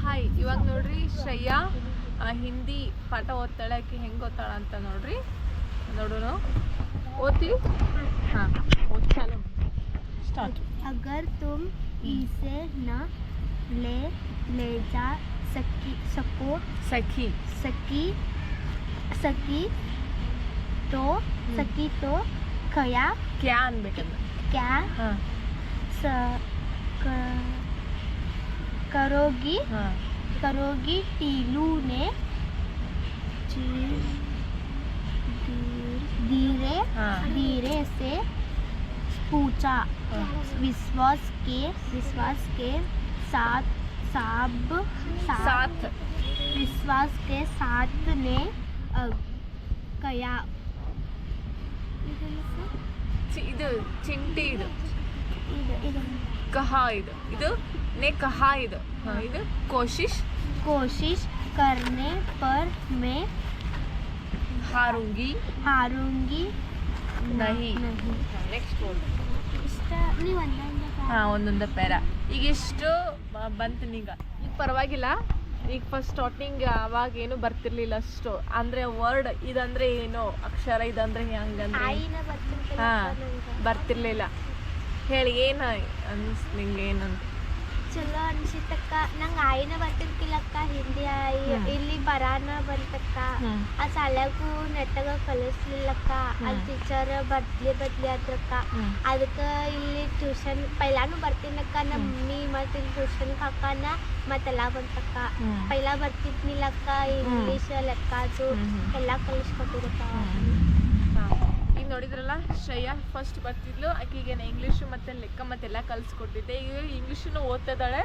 Hi ಇವಾಗ ನೋಡ್ರಿ ಶ್ರೇಯಾ ಆ, ಹಿಂದಿ ಪಾಠ ಓದ್ತಾಳೆ ಆಕೆ ಹೆಂಗೆ ಓದ್ತಾಳ ಅಂತ ನೋಡ್ರಿ ನೋಡೋಣ ಓದ್ತೀವಿ ಹಾಂ ಓದ್ ಚಾಲು ಸ್ಟಾರ್ಟ್ अगर तुम इसे न ले ले जा सकी सको ಸಖಿ सकी सकी तो सकी तो खया ಕ್ಯಾ ಅನ್ಬೇಕಂದ್ರೆ क्या ಹಾಂ स क- करोगी ಹಾಂ करोगी टीलू ने ची- धीरे हाँ। धीरे से पूछा हाँ। विश्वास के विश्वास के साथ साब ಸಾಥ್ विश्वास के साथ ने अ, कया ಚಿ- ಇದು ಚಿಂಟಿ ಇದು ಇದು ಇದು ಕಹ ಇದು ಇದು ನೆ ಕಹ ಇದು ಹಾಂ ಇದು ಕೋಶಿಶ್ कोशिश करने पर मैं ಹಾರುಂಗಿ हारूंगी नहीं नहीं ನೆಕ್ಸ್ಟ್ ಓದು ಇಷ್ಟ ನೀವು ಒಂದೊಂದು ಹಾಂ ಒಂದೊಂದು ಪೇರ ಈಗ ಇಷ್ಟು ಬ- ಬಂತು ನೀಗ ಈಗ ಪರವಾಗಿಲ್ಲ ಈಗ ಫಸ್ಟ್ ಸ್ಟಾರ್ಟಿಂಗ್ ಅವಾಗ ಏನು ಬರ್ತಿರ್ಲಿಲ್ಲ ಅಷ್ಟು ಅಂದ್ರೆ ವರ್ಡ್ ಇದಂದ್ರೆ ಏನು ಅಕ್ಷರ ಇದಂದ್ರೆ ಹಂಗಂದ್ರೆ ಆಯಿನ ಬರ್ತಿರ್ತಿಲ್ಲ ಹಾ ನಂಗೆ. ಬರ್ತಿರ್ಲಿಲ್ಲ ಹೇಳಿ ಏನು ಅನ್ಸ್ ನಿಂಗೆ ಏನಂತ ಚಲೋ ಅನ್ಸಿತ್ತಕ್ಕ. ನಂಗೆ ಆಯಿನ ಬರ್ತಿರ್ತಿಲ್ಲಕ್ಕ ಹಿಂದಿ ಆಯಿ. ಇಲ್ಲಿ ಬರಾನ ಬಂತಕ್ಕ. ಆ ಶಾಲ್ಯಾಗೂ ನೆಟ್ಟಗ ಕಲಿಸ್ಲಿಲ್ಲಕ್ಕ. ಅಲ್ಲಿ. ಟೀಚರ್ ಬದ್ಲಿ ಬದ್ಲಿ ಆದ್ರಕ್ಕ. ಅದಕ್ಕ ಇಲ್ಲಿ ಟ್ಯೂಷನ್ ಪೈಲಾನು ಬರ್ತೀನಕ್ಕ. ನಮ್ಮ. ಮಮ್ಮಿ ಮತ್ತೆ ಇಲ್ಲಿ ಟ್ಯೂಷನ್ ಹಾಕನ ಮತ್ತೆಲ್ಲ ಬಂತಕ್ಕ. ಪೈಲಾ ಬರ್ತಿದ್ನಿಲ್ಲಕ್ಕ. ಇಂಗ್ಲೀಷ್ ಲೆಕ್ಕ ಅದು. ಎಲ್ಲ ಕಲಿಸ್ಕೊಟ್ಟಿರಕ್ಕ. ನೋಡಿದ್ರಲ್ಲ, ಶ್ರೇಯಾ ಫಸ್ಟ್ ಬರ್ತಿದ್ಲು ಆಕೆಗೆ ಇಂಗ್ಲೀಷು ಮತ್ತೆ ಲೆಕ್ಕ ಮತ್ತೆಲ್ಲ ಕಲಿಸ್ಕೊಟ್ಟಿದ್ದೆ. ಈಗ ಇಂಗ್ಲೀಷನ್ನು ಓದ್ತಿದ್ದಾಳೆ.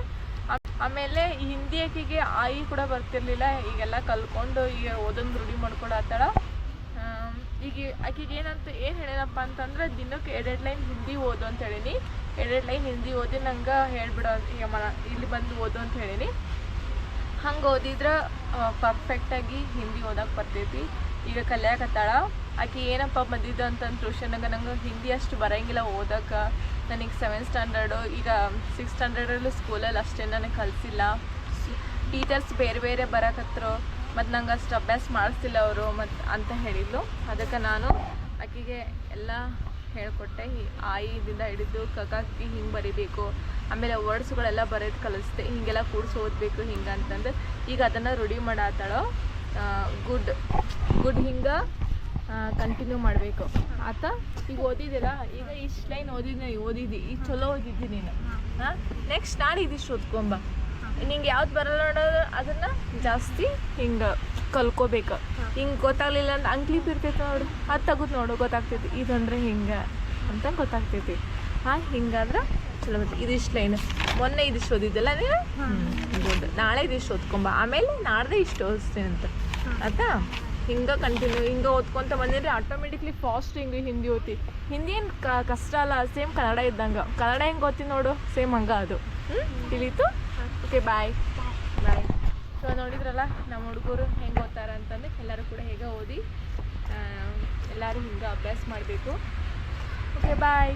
ಆಮೇಲೆ ಹಿಂದಿ ಆಕೆಗೆ ಆಯಿ ಕೂಡ ಬರ್ತಿರ್ಲಿಲ್ಲ. ಈಗೆಲ್ಲ ಕಲ್ಕೊಂಡು ಈಗ ಓದೊಂದು ರೂಢಿ ಮಾಡ್ಕೊಳತ್ತಾಳ ಈಗ ಆಕೆಗೆ ಏನಂತ ಏನು ಹೇಳೇನಪ್ಪ ಅಂತಂದ್ರೆ, ದಿನಕ್ಕೆ ಎರಡೆರಡು ಲೈನ್ ಹಿಂದಿ ಓದು ಅಂತ ಹೇಳೀನಿ. ಎರಡೆರಡು ಲೈನ್ ಹಿಂದಿ ಓದಿ ನಂಗೆ ಹೇಳ್ಬಿಡೋ ಈಗ ಮನ, ಇಲ್ಲಿ ಬಂದು ಓದು ಅಂತ ಹೇಳೀನಿ. ಹಂಗೆ ಓದಿದ್ರೆ ಪರ್ಫೆಕ್ಟಾಗಿ ಹಿಂದಿ ಓದಕ್ಕೆ ಬರ್ತೈತಿ. ಈಗ ಕಲಿಯಾಕತ್ತಾಳ ಆಕೆ ಏನಪ್ಪ ಬಂದಿದ್ದು ಅಂತಂದು ಟ್ಯೂಷನಾಗ ನಂಗೆ ಹಿಂದಿ ಅಷ್ಟು ಬರೋಂಗಿಲ್ಲ ಓದಕ್ಕೆ. ನನಗೆ ಸೆವೆಂತ್ ಸ್ಟ್ಯಾಂಡರ್ಡು ಈಗ ಸಿಕ್ಸ್ ಸ್ಟ್ಯಾಂಡರ್ಡಲ್ಲೂ ಸ್ಕೂಲಲ್ಲಿ ಅಷ್ಟೇ ನನಗೆ ಕಲಿಸಿಲ್ಲ. ಟೀಚರ್ಸ್ ಬೇರೆ ಬೇರೆ ಬರಕತ್ತರು ಮತ್ತು ನಂಗೆ ಅಷ್ಟು ಅಭ್ಯಾಸ ಮಾಡಿಸ್ತಿಲ್ಲ ಅವರು ಮತ್ತು ಅಂತ ಹೇಳಿದ್ಲು. ಅದಕ್ಕೆ ನಾನು ಆಕೆಗೆ ಎಲ್ಲ ಹೇಳ್ಕೊಟ್ಟೆ ಆಯಿಯಿಂದ ಹಿಡಿದು ಕಕಾಕಿ ಹಿಂಗೆ ಬರಿಬೇಕು, ಆಮೇಲೆ ವರ್ಡ್ಸ್ಗಳೆಲ್ಲ ಬರೆದು ಕಲಿಸ್ದೆ, ಹಿಂಗೆಲ್ಲ ಕೂಡ್ಸಿ ಓದಬೇಕು ಹಿಂಗೆ ಅಂತಂದು. ಈಗ ಅದನ್ನು ರೂಢಿ ಮಾಡತ್ತಾಳೋ ಗುಡ್ ಗುಡ್ ಹಿಂಗೆ ಕಂಟಿನ್ಯೂ ಮಾಡಬೇಕು. ಆತ ಈಗ ಓದಿದ್ದೀರಾ ಈಗ ಇಷ್ಟು ಲೈನ್ ಓದಿದ್ನಿ, ಓದಿದ್ದಿ ಈಗ ಚಲೋ ಓದಿದ್ದಿ ನೀನು. ಹಾಂ ನೆಕ್ಸ್ಟ್ ನಾಳೆ ಇದಿಷ್ಟು ಓದ್ಕೊಂಬ. ನಿಂಗೆ ಯಾವ್ದು ಬರಲ್ಲ ನೋಡೋದು ಅದನ್ನು ಜಾಸ್ತಿ ಹಿಂಗೆ ಕಲ್ಕೋಬೇಕು. ಹಿಂಗೆ ಗೊತ್ತಾಗ್ಲಿಲ್ಲ ಅಂತ ಅಂಕ್ಲಿಪ್ ಇರ್ತೈತೆ ನೋಡು. ಅದು ತೆಗೆದು ನೋಡು ಗೊತ್ತಾಗ್ತೈತಿ. ಇದಂದ್ರೆ ಹಿಂಗೆ ಅಂತ ಗೊತ್ತಾಗ್ತೈತಿ. ಹಾಂ ಹಿಂಗಾದ್ರೆ ಚಲೋ ಬರ್ತೈತಿ. ಇದಿಷ್ಟು ಲೈನ್ ಮೊನ್ನೆ ಇದಿಷ್ಟು ಓದಿದ್ದಲ್ಲ ನೀನು? ಗುಡ್ ನಾಳೆ ಇದಿಷ್ಟು ಓದ್ಕೊಂಬ. ಆಮೇಲೆ ನಾಡ್ದೆ ಇಷ್ಟು ಓದಿಸ್ತೀನಿ ಅಂತ. ಆಯ್ತಾ? ಹಿಂಗೆ ಕಂಟಿನ್ಯೂ ಹಿಂಗೆ ಓದ್ಕೊಂತ ಬಂದಿದ್ರೆ ಆಟೋಮೆಟಿಕ್ಲಿ ಫಾಸ್ಟ್ ಹಿಂಗೆ ಹಿಂದಿ ಓದ್ತಿ. ಹಿಂದಿ ಏನು ಕಷ್ಟ ಅಲ್ಲ ಸೇಮ್ ಕನ್ನಡ ಇದ್ದಂಗೆ. ಕನ್ನಡ ಹೆಂಗೆ ಓದ್ತೀನಿ ನೋಡು? ಸೇಮ್ ಹಂಗೆ ಅದು. ಹ್ಞೂ ತಿಳಿತು? ಓಕೆ ಬಾಯ್ ಬಾಯ್ ಸೊ ನೋಡಿದ್ರಲ್ಲ, ನಮ್ಮ ಹುಡುಗರು ಹೆಂಗೆ ಓದ್ತಾರೆ ಅಂತಂದ್ರೆ ಎಲ್ಲರೂ ಕೂಡ ಹೇಗೆ ಓದಿ ಎಲ್ಲರೂ ಹಿಂಗೆ ಅಭ್ಯಾಸ ಮಾಡಬೇಕು. Okay bye